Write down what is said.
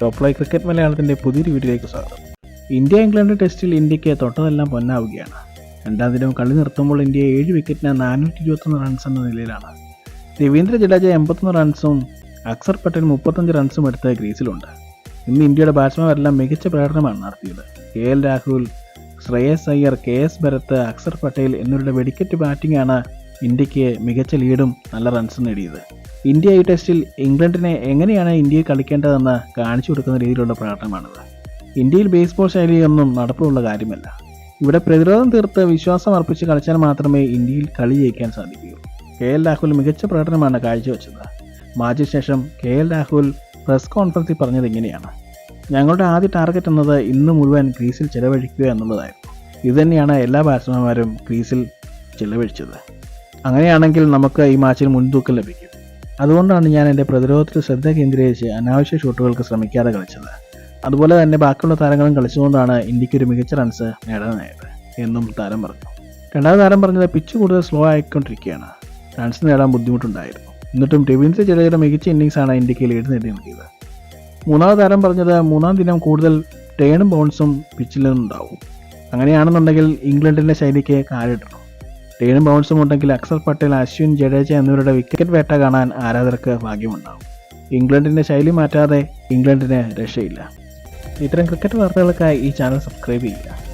Top ലൈ cricket മലയാളത്തിന്റെ പുതിയൊരു വീഡിയോയിലേക്ക് സ്വാഗതം. ഇന്ത്യ ഇംഗ്ലണ്ട് ടെസ്റ്റിൽ ഇന്ത്യയ്ക്ക് തൊട്ടതെല്ലാം പൊന്നാവുകയാണ്. രണ്ടാം ദിനം കളി നിർത്തുമ്പോൾ ഇന്ത്യ ഏഴ് വിക്കറ്റിന് നാനൂറ്റി ഇരുപത്തൊന്ന് റൺസ് എന്ന നിലയിലാണ്. രവീന്ദ്ര ജഡേജ എൺപത്തൊന്ന് റൺസും അക്സർ പട്ടേൽ മുപ്പത്തഞ്ച് റൺസും എടുത്ത ക്രീസിലുണ്ട്. ഇന്ന് ഇന്ത്യയുടെ ബാറ്റ്സ്മാൻമാരെല്ലാം മികച്ച പ്രകടനമാണ് നടത്തിയത്. K L Rahul Shreyas Iyer K S Bharat Axar Patel എന്നിവരുടെ വെടിക്കെട്ട് ബാറ്റിംഗാണ് ഇന്ത്യയ്ക്ക് മികച്ച ലീഡും നല്ല റൺസും നേടിയത്. ഇന്ത്യ ഈ ടെസ്റ്റിൽ ഇംഗ്ലണ്ടിനെ എങ്ങനെയാണ് ഇന്ത്യയിൽ കളിക്കേണ്ടതെന്ന് കാണിച്ചു കൊടുക്കുന്ന രീതിയിലുള്ള പ്രകടനമാണിത്. ഇന്ത്യയിൽ ബേസ്ബോൾ ശൈലിയൊന്നും നടപ്പിലുള്ള കാര്യമല്ല. ഇവിടെ പ്രതിരോധം തീർത്ത് വിശ്വാസം അർപ്പിച്ച് കളിച്ചാൽ മാത്രമേ ഇന്ത്യയിൽ കളി ജയിക്കാൻ സാധിക്കൂ. കെ എൽ രാഹുൽ മികച്ച പ്രകടനമാണ് കാഴ്ചവെച്ചത്. മാച്ചിന് ശേഷം കെ എൽ രാഹുൽ പ്രസ് കോൺഫറൻസിൽ പറഞ്ഞത് ഇങ്ങനെയാണ്. ഞങ്ങളുടെ ആദ്യ ടാർഗറ്റ് എന്നത് ഇന്ന് മുഴുവൻ ക്രീസിൽ ചെലവഴിക്കുക എന്നുള്ളതായിരുന്നു. ഇതുതന്നെയാണ് എല്ലാ ബാറ്റ്സ്മാൻമാരും ക്രീസിൽ ചെലവഴിച്ചത്. അങ്ങനെയാണെങ്കിൽ നമുക്ക് ഈ മാച്ചിൽ മുൻതൂക്കം ലഭിക്കും. അതുകൊണ്ടാണ് ഞാൻ എന്റെ പ്രതിരോധത്തിൽ ശ്രദ്ധ കേന്ദ്രീകരിച്ച് അനാവശ്യ ഷോട്ടുകൾക്ക് ശ്രമിക്കാതെ കളിച്ചത്. അതുപോലെ തന്നെ ബാക്കിയുള്ള താരങ്ങളും കളിച്ചുകൊണ്ടാണ് ഇന്ത്യയ്ക്ക് ഒരു മികച്ച റൺസ് നേടാനായത് എന്നും താരം പറഞ്ഞു. രണ്ടാമത് താരം പറഞ്ഞത് പിച്ച് കൂടുതൽ സ്ലോ ആയിക്കൊണ്ടിരിക്കുകയാണ്. റൺസ് നേടാൻ ബുദ്ധിമുട്ടുണ്ടായിരുന്നു. എന്നിട്ടും രവീന്ദ്ര ജഡേജയുടെ മികച്ച ഇന്നിങ്സാണ് ഇന്ത്യയ്ക്ക് ലീഡ് നേടി നൽകിയത് മൂന്നാമത് താരം പറഞ്ഞത് മൂന്നാം ദിനം കൂടുതൽ ടേണും ബൗൺസും പിച്ചിൽ നിന്നുണ്ടാവും അങ്ങനെയാണെന്നുണ്ടെങ്കിൽ ഇംഗ്ലണ്ടിന്റെ ശൈലിക്ക് കാലിടണം ടേണും ബൗൺസും ഉണ്ടെങ്കിൽ അക്സർ പട്ടേൽ അശ്വിൻ ജഡേജ എന്നിവരുടെ വിക്കറ്റ് വേട്ട കാണാൻ ആരാധകർക്ക് ഭാഗ്യമുണ്ടാവും. ഇംഗ്ലണ്ടിന്റെ ശൈലി മാറ്റാതെ ഇംഗ്ലണ്ടിന് രക്ഷയില്ല. ഇത്തരം ക്രിക്കറ്റ് വാർത്തകൾക്കായി ഈ ചാനൽ സബ്സ്ക്രൈബ് ചെയ്യുക.